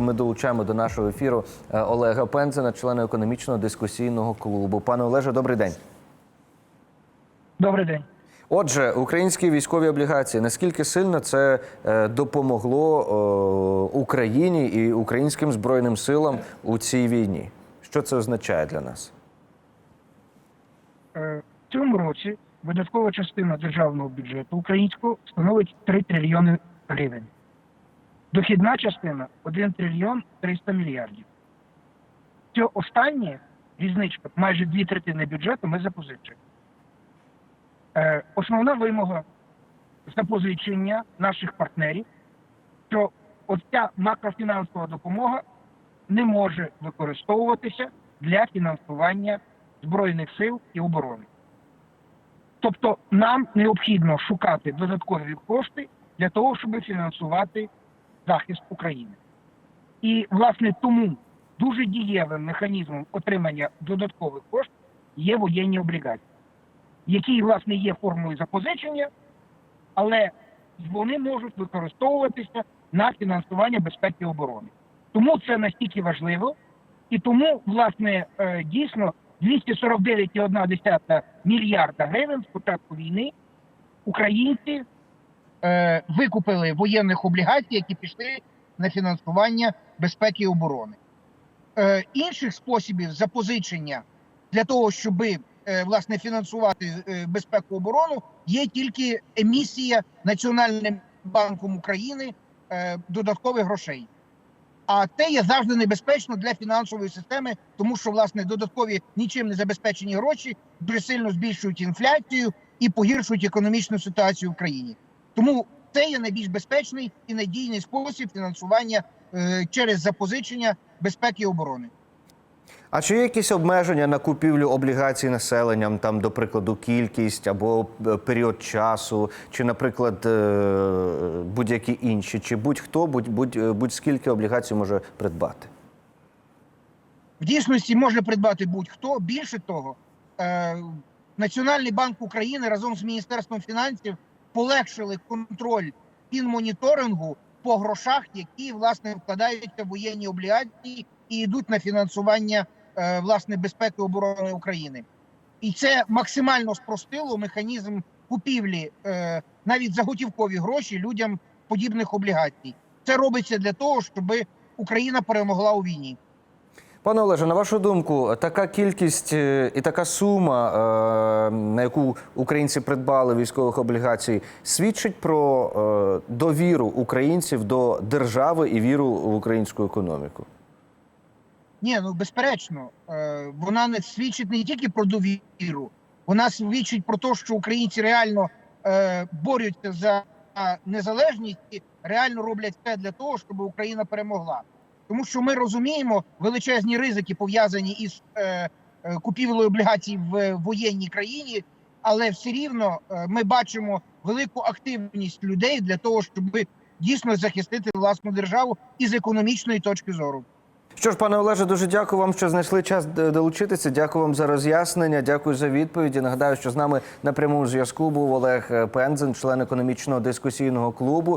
Ми долучаємо до нашого ефіру е, Олега Пензена, члена економічного дискусійного клубу. Пане Олеже, добрий день. Добрий день. Отже, українські військові облігації. Наскільки сильно це е, допомогло Україні і українським збройним силам у цій війні? Що це означає для нас? Е, В цьому році видаткова частина державного бюджету українського становить 3 трильйони гривень. Дохідна частина 1 трильйон 300 мільярдів. Це останнє різничка, майже дві третини бюджету ми запозичуємо. Е, Основна вимога запозичення наших партнерів, що оця макрофінансова допомога не може використовуватися для фінансування Збройних сил і оборони. Тобто нам необхідно шукати додаткові кошти для того, щоб фінансувати захист України. І, власне, тому дуже дієвим механізмом отримання додаткових коштів є воєнні облігації, які, власне, є формою запозичення, але вони можуть використовуватися на фінансування безпеки і оборони. Тому це настільки важливо, і тому, власне, е, дійсно 249,1 мільярда гривень з початку війни українці е, викупили воєнних облігацій, які пішли на фінансування безпеки і оборони. Е, інших способів запозичення для того, щоб е, власне фінансувати е, безпеку і оборону, є тільки емісія Національним банком України е, додаткових грошей. А те є завжди небезпечно для фінансової системи, тому що власне додаткові нічим не забезпечені гроші дуже сильно збільшують інфляцію і погіршують економічну ситуацію в країні. Тому це є найбільш безпечний і надійний спосіб фінансування е, через запозичення безпеки і оборони. А чи є якісь обмеження на купівлю облігацій населенням, там, до прикладу, кількість або е, період часу, чи, наприклад, е, будь-які інші, чи будь-хто, будь, будь, е, будь-скільки облігацій може придбати? В дійсності може придбати будь-хто. Більше того, Національний банк України разом з Міністерством фінансів полегшили контроль фінмоніторингу по грошах, які власне вкладаються в воєнні облігації і йдуть на фінансування е, власне безпеки оборони України. І це максимально спростило механізм купівлі е, навіть за готівкові гроші людям подібних облігацій. Це робиться для того, щоб Україна перемогла у війні. Пане Олеже, на вашу думку, така кількість е, і така сума, е, на яку українці придбали військових облігацій, свідчить про е, довіру українців до держави і віру в українську економіку? Ні, ну безперечно, вона не свідчить не тільки про довіру, вона свідчить про те, що українці реально борються за незалежність і реально роблять все для того, щоб Україна перемогла. Тому що ми розуміємо величезні ризики пов'язані із е, е, купівлею облігацій в воєнній країні, але все рівно е, ми бачимо велику активність людей для того, щоб дійсно захистити власну державу із економічної точки зору. Що ж, пане Олеже, дуже дякую вам, що знайшли час долучитися. Дякую вам за роз'яснення. Дякую за відповіді. Нагадаю, що з нами на прямому зв'язку був Олег Пензен, член економічного дискусійного клубу.